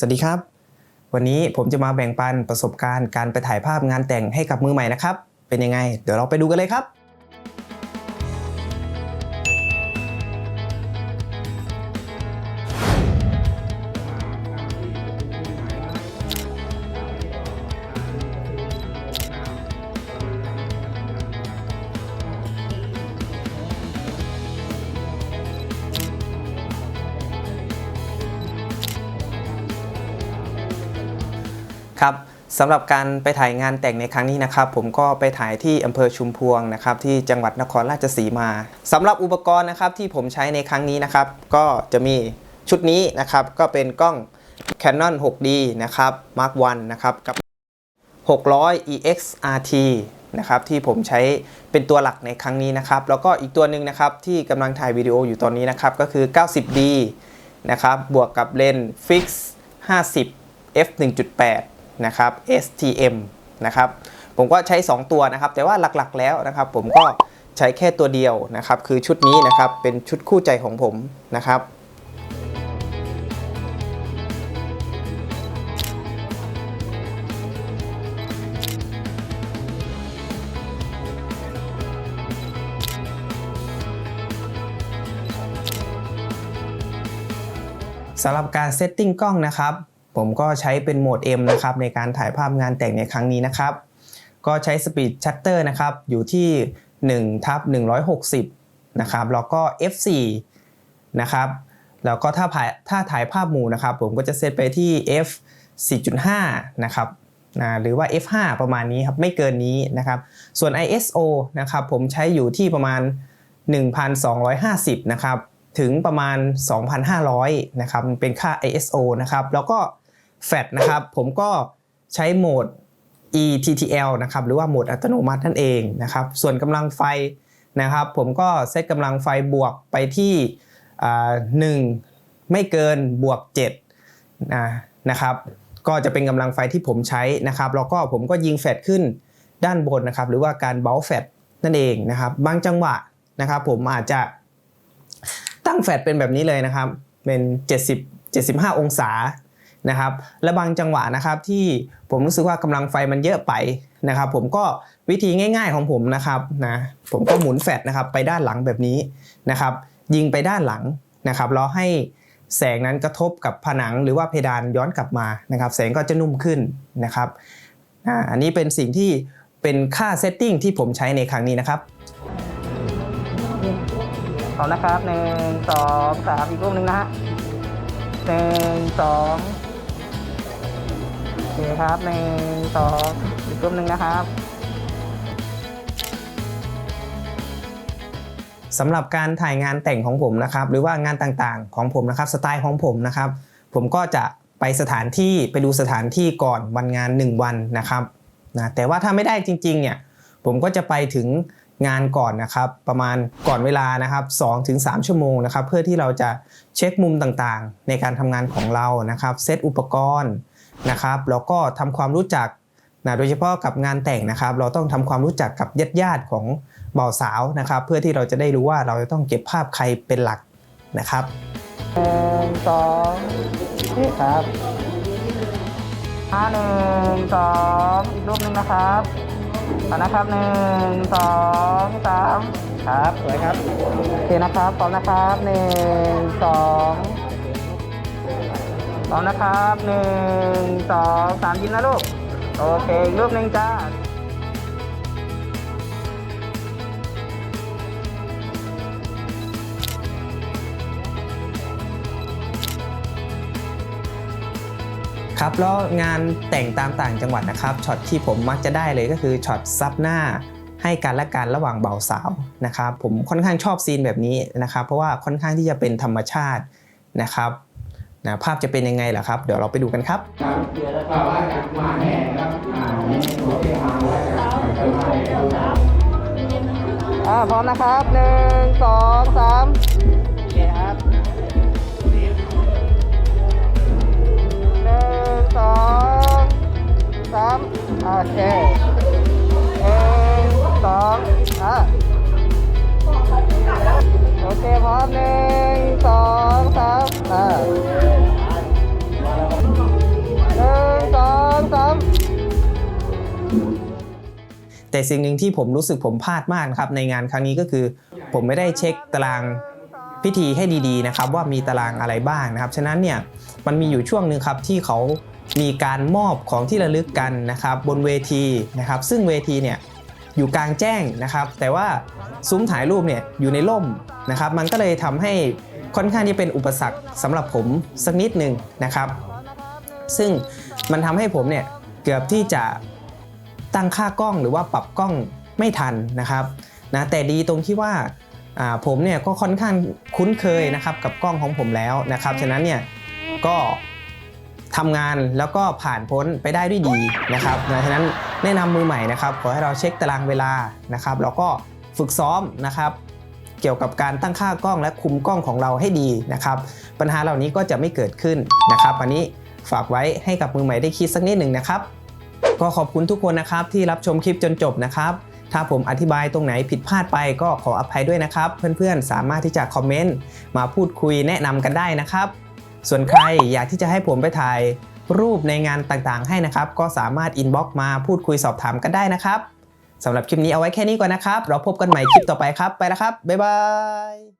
สวัสดีครับ วันนี้ผมจะมาแบ่งปันประสบการณ์การไปถ่ายภาพงานแต่งให้กับมือใหม่นะครับ เป็นยังไง เดี๋ยวเราไปดูกันเลยครับ ครับสำหรับการไปถ่ายงานแต่งในครั้งนี้นะครับ ผมก็ไปถ่ายที่อำเภอชุมพวงนะครับที่จังหวัดนครราชสีมาสำหรับอุปกรณ์นะครับที่ผมใช้ในครั้งนี้นะครับ ก็จะมีชุดนี้นะครับ ก็เป็นกล้อง Canon 6D นะครับ Mark 1นะครับกับ 600 EX RT นะครับที่ผมใช้เป็นตัวหลักในครั้งนี้นะครับ แล้วก็อีกตัวหนึ่งนะครับที่กำลังถ่ายวิดีโออยู่ตอนนี้นะครับ ก็คือ 90D นะครับบวกกับเลนส์ Fix 50 f 1.8 นะครับ STM นะครับผมก็ใช้ 2 ตัวนะครับ แต่ว่าหลักๆแล้วนะครับ ผมก็ใช้แค่ตัวเดียวนะครับ คือชุดนี้นะครับเป็นชุดคู่ใจของผมนะครับสำหรับการเซตติ้งกล้องนะครับ ผมก็ใช้เป็นโหมด M นะครับในการถ่ายภาพงานแต่งในครั้งนี้นะครับ ก็ใช้สปีดชัตเตอร์นะครับอยู่ที่1ทับ160นะครับแล้วก็ f4 นะครับแล้วก็ถ้าถ่ายถ้าถ่ายภาพหมู่นะครับ ผมก็จะเซตไปที่ f 4.5 นะครับนะหรือว่า f5 ประมาณนี้ครับไม่เกินนี้นะครับ ส่วน ISO นะครับผมใช้อยู่ที่ประมาณ 1,250 นะครับ ถึงประมาณ 2,500 นะครับเป็นค่า ISO นะครับ แล้วก็ FAT นะครับ ผมก็ใช้โหมด ETTL นะครับ หรือว่าโหมดอัตโนมัตินั่นเองนะครับ ส่วนกำลังไฟนะครับ ผมก็เซตกำลังไฟบวกไปที่อ่า1ไม่เกินบวก7นะนะครับ ก็จะเป็นกำลังไฟที่ผมใช้นะครับ แล้วก็ผมก็ยิงแฟตขึ้นด้านบนนะครับ หรือว่าการเบลแฟตนั่นเองนะครับ บางจังหวะนะครับ ผมอาจจะตั้งแฟตเป็นแบบนี้เลยนะครับ เป็น 70 75 องศา นะครับ และบางจังหวะนะครับที่ผมรู้สึกว่ากำลังไฟมันเยอะไปนะครับ ผมก็วิธีง่ายๆของผมนะครับนะผมก็หมุนแฟตนะครับไปด้านหลังแบบนี้นะครับ ยิงไปด้านหลังนะครับแล้วให้แสงนั้นกระทบกับผนังหรือว่าเพดานย้อนกลับมานะครับ แสงก็จะนุ่มขึ้นนะครับอันนี้เป็นสิ่งที่เป็นค่าเซตติ้งที่ผมใช้ในครั้งนี้นะครับพร้อมนะครับหนึ่งสองสามอีกรูปหนึ่งนะฮะหนึ่งสอง คครับหนึ่งสองอีกรูปหนึ่งนะครับสำหรับการถ่ายงานแต่งของผมนะครับ หรือว่างานต่างๆ ของผมนะครับ สไตล์ของผมนะครับ ผมก็จะไปสถานที่ไปดูสถานที่ก่อนวันงาน 1 วันนะครับนะแต่ว่าถ้าไม่ได้จริงๆเนี่ยผมก็จะไปถึงงานก่อนนะครับ ประมาณก่อนเวลานะครับ2-3ชั่วโมงนะครับ เพื่อที่เราจะเช็คมุมต่างๆ ในการทำงานของเรานะครับ เซตอุปกรณ์ นะครับแล้วก็ทำความรู้จักนะโดยเฉพาะกับงานแต่งนะครับ เราต้องทำความรู้จักกับญาติญาติๆของบ่าวสาวนะครับ เพื่อที่เราจะได้รู้ว่าเราจะต้องเก็บภาพใครเป็นหลักนะครับหนึ่งสองนี่ครับห้าหนึ่งสองอีกรูปหนึ่งนะครับเอานะครับหนึ่งสองสามครับสวยครับโอเคนะครับพร้อมนะครับหนึ่งสอง พร้อมนะครับหนึ่งสองสามยิ้มนะลูก โอเคอีกรูปหนึ่งจ้าครับแล้วงานแต่งตามต่างจังหวัดนะครับช็อตที่ผมมักจะได้เลยก็คือช็อตซับหน้าให้กันและกันระหว่างบ่าวสาวนะครับผมค่อนข้างชอบซีนแบบนี้นะครับ เพราะว่าค่อนข้างที่จะเป็นธรรมชาตินะครับ นะภาพจะเป็นยังไงล่ะครับ เดี๋ยวเราไปดูกันครับอ่าพร้อมนะครับหนึ่งสองสามโอเคครับหนึ่งสองสามโอเคหนึ่งสองอะโอเคพร้อมหนึ่ง แต่สิ่งหนึ่งที่ผมรู้สึกผมพลาดมากนะครับในงานครั้งนี้ก็คือ ผมไม่ได้เช็คตารางพิธีให้ดีๆนะครับว่ามีตารางอะไรบ้างนะครับ ฉะนั้นเนี่ยมันมีอยู่ช่วงหนึ่งครับที่เขามีการมอบของที่ระลึกกันนะครับบนเวทีนะครับ ซึ่งเวทีเนี่ยอยู่กลางแจ้งนะครับ แต่ว่าซุ้มถ่ายรูปเนี่ยอยู่ในร่มนะครับ มันก็เลยทำให้ค่อนข้างที่เป็นอุปสรรคสำหรับผมสักนิดหนึ่งนะครับ ซึ่งมันทำให้ผมเนี่ยเกือบที่จะ ตั้งค่ากล้องหรือว่าปรับกล้องไม่ทันนะครับนะแต่ดีตรงที่ว่าผมเนี่ยก็ค่อนข้างคุ้นเคยนะครับกับกล้องของผมแล้วนะครับ ฉะนั้นเนี่ยก็ทำงานแล้วก็ผ่านพ้นไปได้ด้วยดีนะครับนะฉะนั้นแนะนำมือใหม่นะครับขอให้เราเช็คตารางเวลานะครับแล้วก็ฝึกซ้อมนะครับ เกี่ยวกับการตั้งค่ากล้องและคุมกล้องของเราให้ดีนะครับ ปัญหาเหล่านี้ก็จะไม่เกิดขึ้นนะครับ อันนี้ฝากไว้ให้กับมือใหม่ได้คิดสักนิดหนึ่งนะครับ ก็ขอบคุณทุกคนนะครับที่รับชมคลิปจนจบนะครับ ถ้าผมอธิบายตรงไหนผิดพลาดไปก็ขออภัยด้วยนะครับ เพื่อนๆ สามารถที่จะคอมเมนต์มาพูดคุยแนะนำกันได้นะครับ ส่วนใครอยากที่จะให้ผมไปถ่ายรูปในงานต่างๆ ให้นะครับ ก็สามารถอินบ็อกมาพูดคุยสอบถามกันได้นะครับสำหรับคลิปนี้เอาไว้แค่นี้ก่อนนะครับ เราพบกันใหม่คลิปต่อไปครับ ไปแล้วครับ บ๊ายบาย